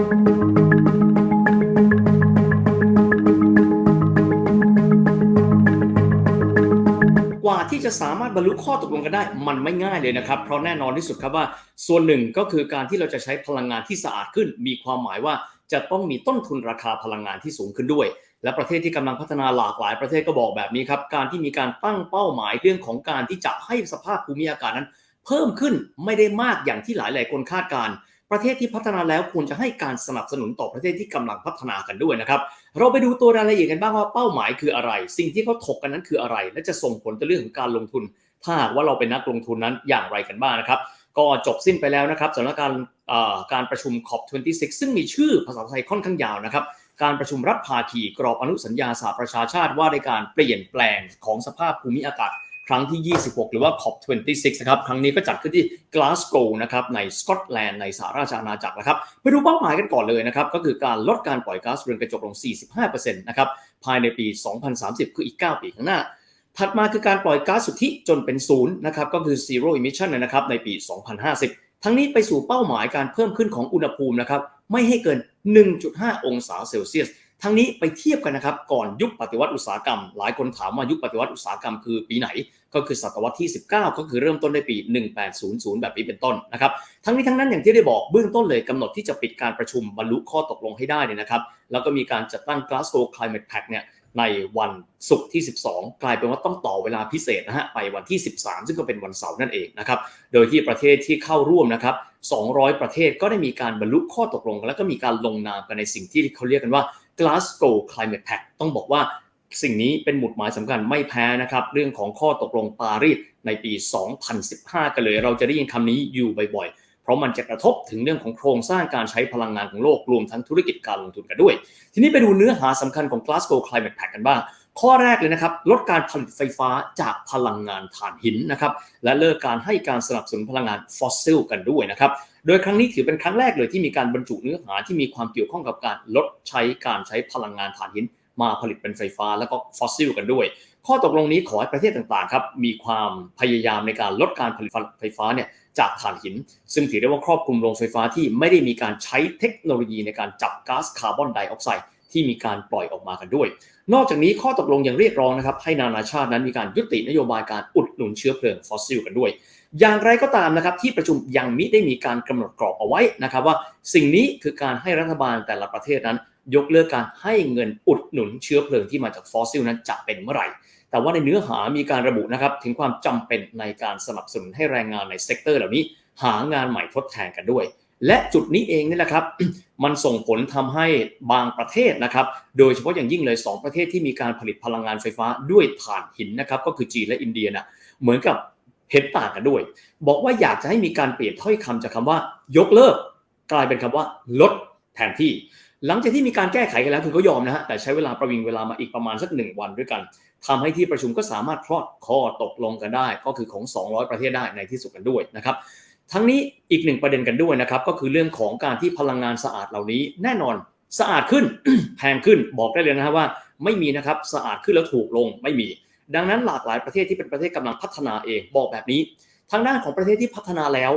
กว่าที่จะสามารถบรรลุข้อตกลงกันได้ มันไม่ง่ายเลยนะครับ เพราะแน่นอนที่สุดครับว่า ส่วนหนึ่งก็คือการที่เราจะใช้พลังงานที่สะอาดขึ้น มีความหมายว่าจะต้องมีต้นทุนราคาพลังงานที่สูงขึ้นด้วย และประเทศที่กำลังพัฒนาหลากหลายประเทศก็บอกแบบนี้ครับการที่มีการตั้งเป้าหมายเรื่องของการที่จะให้สภาพภูมิอากาศนั้น เพิ่มขึ้นไม่ได้มากอย่างที่หลายหลายคนคาดการณ์ ประเทศที่พัฒนาแล้วควรจะให้การสนับสนุนต่อประเทศที่กำลังพัฒนากันด้วยนะครับ เราไปดูตัวรายละเอียดกันบ้างว่าเป้าหมายคืออะไร สิ่งที่เขาถกกันนั้นคืออะไร และจะส่งผลต่อเรื่องของการลงทุน ถ้าหากว่าเราเป็นนักลงทุนนั้นอย่างไรกันบ้างนะครับ ก็จบสิ้นไปแล้วนะครับสำหรับการการประชุม COP26 ซึ่งมีชื่อภาษาไทยค่อนข้างยาวนะครับการประชุมรับภาคีกรอบอนุสัญญาสหประชาชาติว่าในการเปลี่ยนแปลงของสภาพภูมิอากาศ ครั้งที่ 26 หรือว่า COP26 นะครับครั้งนี้ก็จัดขึ้นที่ Glasgow นะครับในสกอตแลนด์ในสหราชอาณาจักรนะครับไปดูเป้าหมายกันก่อนเลยนะครับก็คือการลดการปล่อยก๊าซเรือนกระจกลง 45%นะครับภายในปี 2030 คืออีก 9 ปีข้างหน้า ถัดมาคือการปล่อยก๊าซสุทธิจนเป็นศูนย์นะครับก็คือ zero emission นะครับในปี 2050 ทั้งนี้ไปสู่เป้าหมายการเพิ่มขึ้นของอุณหภูมินะครับไม่ให้เกิน 1.5 องศาเซลเซียส ทั้งนี้ไปเทียบกันนะครับก่อนยุคปฏิวัติอุตสาหกรรม หลายคนถามว่ายุคปฏิวัติอุตสาหกรรมคือปีไหน ก็คือศตวรรษที่ 19 ก็คือเริ่มต้นในปี 1800 แบบนี้เป็นต้นนะครับทั้งนี้ทั้งนั้นอย่างที่ได้บอกเบื้องต้นเลยกำหนดที่จะปิดการประชุมบรรลุข้อตกลงให้ได้เนี่ยนะครับแล้วก็มีการจัดตั้ง Glasgow Climate Pact เนี่ยในวันศุกร์ที่ 12 กลายเป็นว่าต้องต่อเวลาพิเศษนะฮะไปวันที่ 13 ซึ่งก็เป็นวันเสาร์นั่นเองนะครับโดยที่ประเทศที่เข้าร่วมนะครับ 200 ประเทศก็ได้มีการบรรลุข้อตกลง แล้วก็มีการลงนามกันในสิ่งที่เขาเรียกกันว่า Glasgow Climate Pact ต้องบอกว่าสิ่งนี้เป็นหมุดหมายสำคัญไม่แพ้นะครับ เรื่องของข้อตกลงปารีสในปี 2015 กันเลย เราจะได้ยินคำนี้อยู่บ่อยๆ เพราะมันจะกระทบถึงเรื่องของโครงสร้างการใช้พลังงานของโลกรวมทั้งธุรกิจการลงทุนกันด้วย ทีนี้ไปดูเนื้อหาสำคัญของ Glasgow Climate Pact กันบ้าง ข้อแรกเลยนะครับลดการผลิตไฟฟ้าจากพลังงานถ่านหินนะครับและเลิกการให้การสนับสนุนพลังงานฟอสซิลกันด้วยนะครับโดยครั้งนี้ถือเป็นครั้งแรกเลยที่มีการบรรจุเนื้อหาที่มีความเกี่ยวข้องกับการลดใช้การใช้พลังงานถ่านหิน มาผลิตเป็นไฟฟ้าแล้วก็ฟอสซิลกันด้วย ข้อตกลงนี้ขอให้ประเทศต่างๆครับมีความพยายามในการลดการผลิตไฟฟ้าเนี่ยจากถ่านหิน ซึ่งถือได้ว่าครอบคลุมโรงไฟฟ้าที่ไม่ได้มีการใช้เทคโนโลยีในการจับก๊าซคาร์บอนไดออกไซด์ ที่มีการปล่อยออกมากันด้วย นอกจากนี้ข้อตกลงยังเรียกร้องนะครับให้นานาชาตินั้นมีการยุตินโยบายการอุดหนุนเชื้อเพลิงฟอสซิลกันด้วย อย่างไรก็ตามนะครับที่ประชุมยังมิได้มีการกำหนดกรอบเอาไว้นะครับว่าสิ่งนี้คือการให้รัฐบาลแต่ละประเทศนั้น ยกเลิกการให้เงินอุดหนุนเชื้อเพลิงที่มาจากฟอสซิลนั้นจะเป็นเมื่อไหร่แต่ว่าในเนื้อหามีการระบุนะครับถึงความจำเป็นในการสนับสนุนให้แรงงานในเซกเตอร์เหล่านี้ หางานใหม่ทดแทนกันด้วย และจุดนี้เองนี่แหละครับ มันส่งผลทำให้บางประเทศนะครับ โดยเฉพาะอย่างยิ่งเลย 2 ประเทศที่มีการผลิตพลังงานไฟฟ้าด้วยถ่านหินนะครับ ก็คือจีนและอินเดียนะเหมือนกับเห็นต่างกันด้วย บอกว่าอยากจะให้มีการเปลี่ยนถ้อยคำจากคำว่า ยกเลิก กลายเป็นคำว่า ลดแทนที่ หลังจากที่มีการแก้ไขกันแล้วคือเขายอมนะฮะแต่ใช้เวลาประวิงเวลามาอีกประมาณสักหนึ่งวันด้วยกันทำให้ที่ประชุมก็สามารถคลอดข้อตกลงกันได้ ก็คือของ 200 ประเทศได้ในที่สุดกันด้วยนะครับ ทั้งนี้อีกหนึ่งประเด็นกันด้วยนะครับก็คือเรื่องของการที่พลังงานสะอาดเหล่านี้แน่นอนสะอาดขึ้น แพงขึ้นบอกได้เลยนะครับว่า ไม่มีนะครับสะอาดขึ้นแล้วถูกลงไม่มี ดังนั้นหลากหลายประเทศที่เป็นประเทศกำลังพัฒนาเองบอกแบบนี้ ทางด้านของประเทศที่พัฒนาแล้ว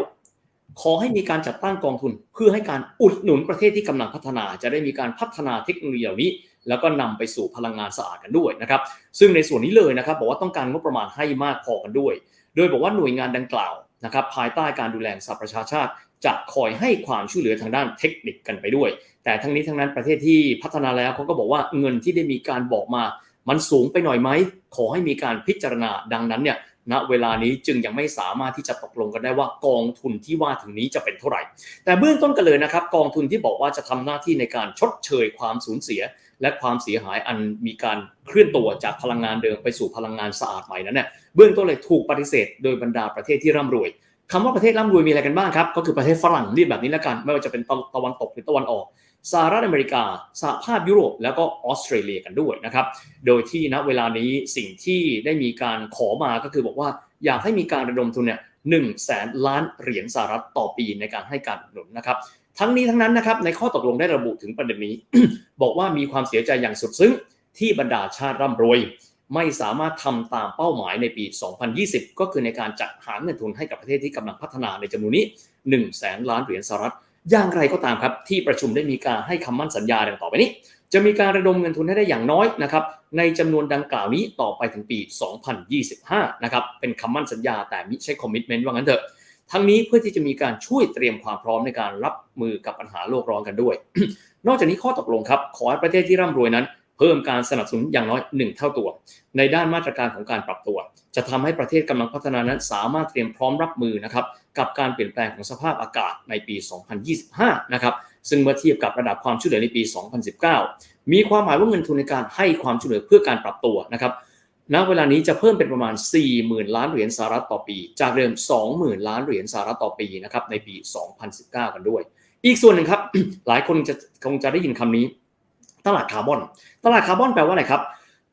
ขอให้มีการจัดตั้งกองทุน เพื่อให้การอุดหนุนประเทศที่กำลังพัฒนา จะได้มีการพัฒนาเทคโนโลยีเหล่านี้ แล้วก็นำไปสู่พลังงานสะอาดกันด้วยนะครับซึ่งในส่วนนี้เลยนะครับบอกว่าต้องการงบประมาณให้มากพอกันด้วย โดยบอกว่าหน่วยงานดังกล่าว นะครับภายใต้การดูแลสหประชาชาติ จะคอยให้ความช่วยเหลือทางด้านเทคนิคกันไปด้วย แต่ทั้งนี้ทั้งนั้นประเทศที่พัฒนาแล้วเขาก็บอกว่าเงินที่ได้มีการบอกมา มันสูงไปหน่อยไหมขอให้มีการพิจารณาดังนั้นเนี่ย ณเวลานี้จึงยังไม่สามารถที่จะตกลงกันได้ว่ากองทุนที่ว่าถึงนี้จะเป็นเท่าไหร่ แต่เบื้องต้นกันเลยนะครับกองทุนที่บอกว่าจะทำหน้าที่ในการชดเชยความสูญเสีย และความเสียหายอันมีการเคลื่อนตัวจากพลังงานเดิมไปสู่พลังงานสะอาดใหม่นั้นเนี่ยเบื้องต้นเลยถูกปฏิเสธ โดยบรรดาประเทศที่ร่ำรวยคำว่าประเทศร่ำรวยมีอะไรกันบ้างครับก็คือประเทศฝรั่งเรียกแบบนี้แล้วกัน ไม่ว่าจะเป็นตะวันตกหรือตะวันออก สหรัฐอเมริกาสหภาพยุโรปแล้วก็ออสเตรเลียกันด้วยนะครับ โดยที่ณเวลานี้สิ่งที่ได้มีการขอมาก็คือบอกว่าอยากให้มีการระดมทุนเนี่ยหนึ่งแสนล้านเหรียญสหรัฐต่อปีในการให้การอุดหนุนนะครับ ทั้งนี้ทั้งนั้นนะครับในข้อตกลงได้ระบุถึงประเด็นนี้ บอกว่ามีความเสียใจอย่างสุดซึ้งที่บรรดาชาติร่ำรวย ไม่สามารถทำตามเป้าหมายในปี 2020 ก็คือในการจัดหาเงินทุนให้กับประเทศที่กำลังพัฒนาในจำนวนนี้1แสนล้านเหรียญสหรัฐ อย่างไรก็ตามครับที่ประชุมได้มีการให้คำมั่นสัญญาดังต่อไปนี้ จะมีการระดมเงินทุนให้ได้อย่างน้อยนะครับในจำนวนดังกล่าวนี้ต่อไปถึงปี 2025 นะครับเป็นคำมั่นสัญญาแต่มิใช่คอมมิชเมนต์ว่างั้นเถอะทั้งนี้เพื่อที่จะมีการช่วยเตรียมความพร้อมในการรับมือกับปัญหาโลกร้อนกันด้วย นอกจากนี้ข้อตกลงครับขอให้ประเทศที่ร่ำรวยนั้น เพิ่มการสนับสนุนอย่างน้อย 1 เท่าตัว ในด้านมาตรการของการปรับตัว จะทำให้ประเทศกำลังพัฒนานั้นสามารถเตรียมพร้อมรับมือนะครับ กับการเปลี่ยนแปลงของสภาพอากาศในปี 2025 นะครับ ซึ่งเมื่อเทียบกับระดับความช่วยเหลือในปี 2019 มีความหมายว่าเงินทุนในการให้ความช่วยเหลือเพื่อการปรับตัวนะครับณเวลานี้จะเพิ่มเป็นประมาณ 40,000 ล้านเหรียญสหรัฐต่อปี จากเดิม 20,000 ล้านเหรียญสหรัฐต่อปีนะครับในปี 2019 กันด้วย อีกส่วนหนึ่งครับ หลายคนจะคงจะได้ยินคำนี้ ตลาดคาร์บอน ตลาดคาร์บอนแปลว่าอะไรครับ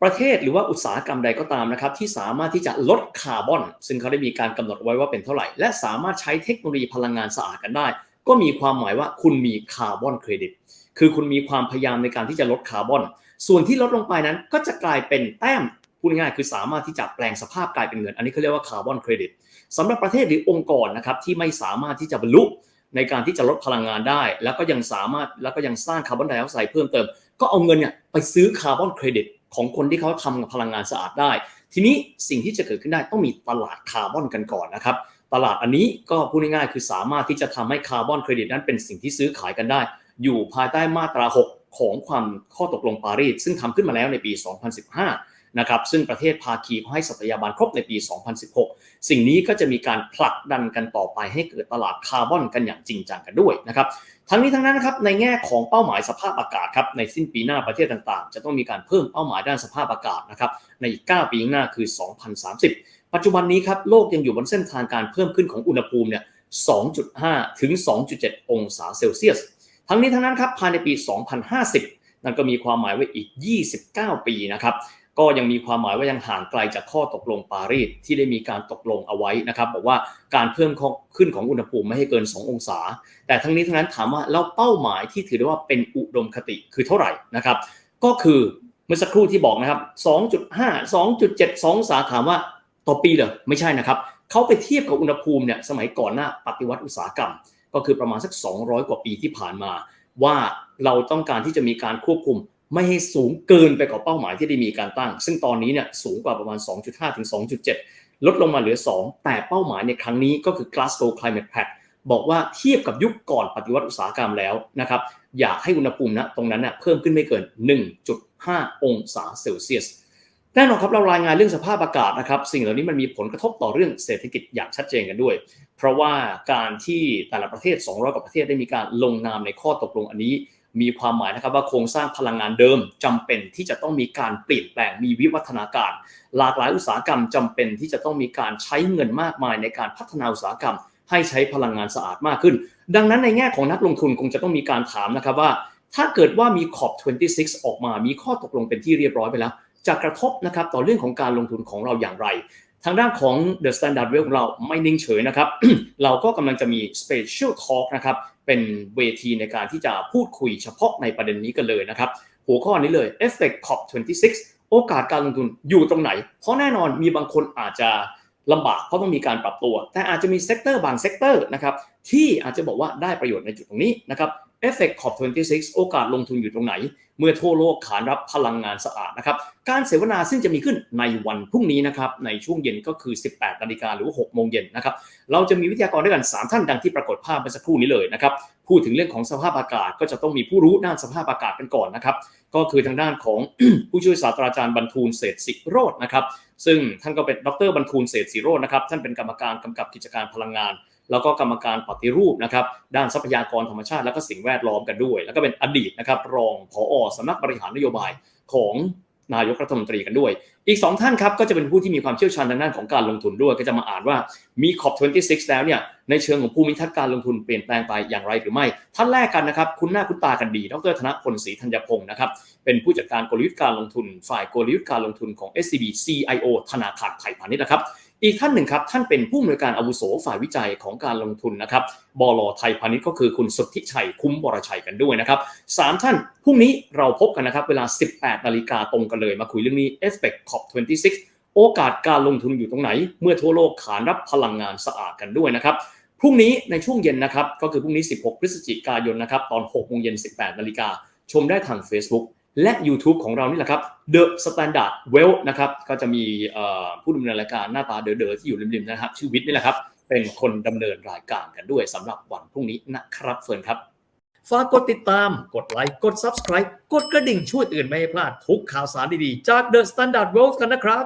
ประเทศหรือว่าอุตสาหกรรมใดก็ตามนะครับที่สามารถที่จะลดคาร์บอน ซึ่งเขาได้มีการกำหนดไว้ว่าเป็นเท่าไหร่ และสามารถใช้เทคโนโลยีพลังงานสะอาดกันได้ ก็มีความหมายว่าคุณมีคาร์บอนเครดิตคือคุณมีความพยายามในการที่จะลดคาร์บอน ส่วนที่ลดลงไปนั้นก็จะกลายเป็นแต้มพูดง่ายๆคือสามารถที่จะแปลงสภาพกลายเป็นเงิน อันนี้เขาเรียกว่าคาร์บอนเครดิตสำหรับประเทศหรือองค์กรนะครับที่ไม่สามารถที่จะบรรลุในการที่จะลดพลังงานได้ แล้วก็ยังสามารถแล้วก็ยังสร้างคาร์บอนไดออกไซด์เพิ่มเติม ก็เอาเงินเนี่ยไปซื้อคาร์บอนเครดิต ของคนที่เขาทำกับพลังงานสะอาดได้ ทีนี้สิ่งที่จะเกิดขึ้นได้ต้องมีตลาดคาร์บอนกันก่อนนะครับ ตลาดอันนี้ก็พูดง่ายๆคือสามารถที่จะทำให้คาร์บอนเครดิตนั้นเป็นสิ่งที่ซื้อขายกันได้ อยู่ภายใต้มาตรา 6 ของความข้อตกลงปารีสซึ่งทำขึ้นมาแล้วในปี 2015 นะครับซึ่งประเทศภาคีเขาให้สัตยาบันครบในปี 2016 สิ่งนี้ก็จะมีการผลักดันกันต่อไปให้เกิดตลาดคาร์บอนกันอย่างจริงจังกันด้วยนะครับทั้งนี้ทั้งนั้นนะครับในแง่ของเป้าหมายสภาพอากาศครับในสิ้นปีหน้าประเทศต่างๆ จะต้องมีการเพิ่มเป้าหมายด้านสภาพอากาศนะครับในอีก 9 ปีข้างหน้าคือ 2030 ปัจจุบันนี้ครับโลกยังอยู่บนเส้นทางการเพิ่มขึ้นของอุณหภูมิเนี่ย 2.5 ถึง 2.7 องศาเซลเซียส ทั้งนี้ทั้งนั้นครับภายในปี 2050 นั่นก็มีความหมายว่าอีก 29 ปีนะครับ ก็ยังมีความหมายว่ายังห่างไกลจากข้อตกลงปารีสที่ได้มีการตกลงเอาไว้นะครับบอกว่าการเพิ่มขึ้นของอุณหภูมิไม่ให้เกิน 2 องศา แต่ทั้งนี้ทั้งนั้นถามว่าแล้วเป้าหมายที่ถือได้ว่าเป็นอุดมคติคือเท่าไหร่นะครับ ก็คือเมื่อสักครู่ที่บอกนะครับ 2.5 2.7 2องศาถามว่าต่อปีเหรอไม่ใช่นะครับเขาไปเทียบกับอุณหภูมิเนี่ยสมัยก่อนหน้าปฏิวัติอุตสาหกรรม ก็คือประมาณสัก 200 กว่าปีที่ผ่านมา ว่าเราต้องการที่จะมีการควบคุม ไม่ให้สูงเกินไปกว่าเป้าหมายที่ได้มีการตั้ง ซึ่งตอนนี้เนี่ยสูงกว่าประมาณ 2.5 ถึง 2.7 ลดลงมาเหลือ 2 แต่เป้าหมายในครั้งนี้ก็คือ Glasgow Climate Pact บอกว่าเทียบกับยุคก่อนปฏิวัติอุตสาหกรรมแล้วนะครับอยากให้อุณหภูมินะตรงนั้นเนี่ยเพิ่มขึ้นไม่เกิน 1.5 องศาเซลเซียสแน่นอนครับเรารายงานเรื่องสภาพอากาศนะครับสิ่งเหล่านี้มันมีผลกระทบต่อเรื่องเศรษฐกิจอย่างชัดเจนกันด้วย เพราะว่าการที่แต่ละประเทศ 200 กว่าประเทศได้มีการลงนามในข้อตกลงอันนี้ มีความหมายนะครับว่าโครงสร้างพลังงานเดิมจำเป็นที่จะต้องมีการเปลี่ยนแปลงมีวิวัฒนาการ หลากหลายอุตสาหกรรมจำเป็นที่จะต้องมีการใช้เงินมากมายในการพัฒนาอุตสาหกรรม ให้ใช้พลังงานสะอาดมากขึ้น ดังนั้นในแง่ของนักลงทุนคงจะต้องมีการถามนะครับว่า ถ้าเกิดว่ามี COP26 ออกมา มีข้อตกลงเป็นที่เรียบร้อยไปแล้วจะกระทบนะครับต่อเรื่องของการลงทุนของเราอย่างไร ทางด้านของ The Standard w e l ของเราไม่นิ่งเฉยนะครับ เราก็กำลังจะมี Special Talk นะครับ เป็นเวทีในการที่จะพูดคุยเฉพาะในประเด็นนี้กันเลยนะครับ หัวข้อนี้เลย Effect COP26 โอกาสการลงทุนอยู่ตรงไหน เพราะแน่นอนมีบางคนอาจจะลำบากเพราะต้องมีการปรับตัว แต่อาจจะมีเซกเตอร์บางเซกเตอร์นะครับที่อาจจะบอกว่าได้ประโยชน์ในจุดตรงนี้นะครับ Effect COP26 โอกาสลงทุนอยู่ตรงไหน เมื่อทั่วโลกขานรับพลังงานสะอาดนะครับ การเสวนาซึ่งจะมีขึ้นในวันพรุ่งนี้นะครับ ในช่วงเย็นก็คือ 18นาฬิกาหรือว่า6โมงเย็นนะครับ เราจะมีวิทยากรด้วยกัน 3 ท่านดังที่ปรากฏภาพเมื่อสักครู่นี้เลยนะครับ พูดถึงเรื่องของสภาพอากาศก็จะต้องมีผู้รู้ด้านสภาพอากาศกันก่อนนะครับ ก็คือทางด้านของผู้ช่วยศาสตราจารย์บรรทูลเศรษฐศิโรจน์นะครับ ซึ่งท่านก็เป็นดรบรรทูลเศรษฐศิโรจน์นะครับ ท่านเป็นกรรมการกำกับกิจการพลังงาน แล้วก็กรรมการปฏิรูปนะครับด้านทรัพยากรธรรมชาติและก็สิ่งแวดล้อมกันด้วย แล้วก็เป็นอดีตนะครับรองผอสำนักบริหารนโยบายของนายกรัฐมนตรีกันด้วย อีก 2 ท่านครับก็จะเป็นผู้ที่มีความเชี่ยวชาญทางด้านของการลงทุนด้วย ก็จะมาอ่านว่ามี COP26 แล้วเนี่ยในเชิงของภูมิทัศน์การลงทุนเปลี่ยนแปลงไปอย่างไรหรือไม่ ท่านแรกกันนะครับ คุณหน้าคุณตากันดี ดรธนพลศรีธัญพงศ์นะครับ เป็นผู้จัดการกลยุทธ์การลงทุน ฝ่ายกลยุทธ์การลงทุนของ SCB CIO ธนาคารไทยพาณิชย์นะครับ อีกท่านหนึ่งครับท่านเป็นผู้อำนวยการอาวุโสฝ่ายวิจัยของการลงทุนนะครับบลไทยพาณิชย์ก็คือคุณสุทธิชัยคุ้มบรชัยกันด้วยนะครับสามท่านพรุ่งนี้เราพบกันนะครับเวลา 18นาฬิกาตรงกันเลยมาคุยเรื่องนี้ Effect COP26 โอกาสการลงทุนอยู่ตรงไหน เมื่อทั่วโลกขานรับพลังงานสะอาดกันด้วยนะครับพรุ่งนี้ในช่วงเย็นนะครับก็คือพรุ่งนี้ 16 พฤศจิกายนนะครับตอน6โมงเย็น 18นาฬิกาชมได้ทาง Facebook และ YouTube ของเรานี่แหละครับ The Standard Well นะครับก็จะมีผู้ดำเนินรายการหน้าตาเด๋อๆที่อยู่ริมๆนะครับชื่อวิทย์นี่แหละครับเป็นคนดำเนินรายการกันด้วยสำหรับวันพรุ่งนี้นะครับเฟิร์นครับฝากกดติดตาม กดไลค์ กด Subscribe กดกระดิ่งช่วยเตือนไม่ให้พลาดทุกข่าวสารดีๆ จาก The Standard World กันนะครับ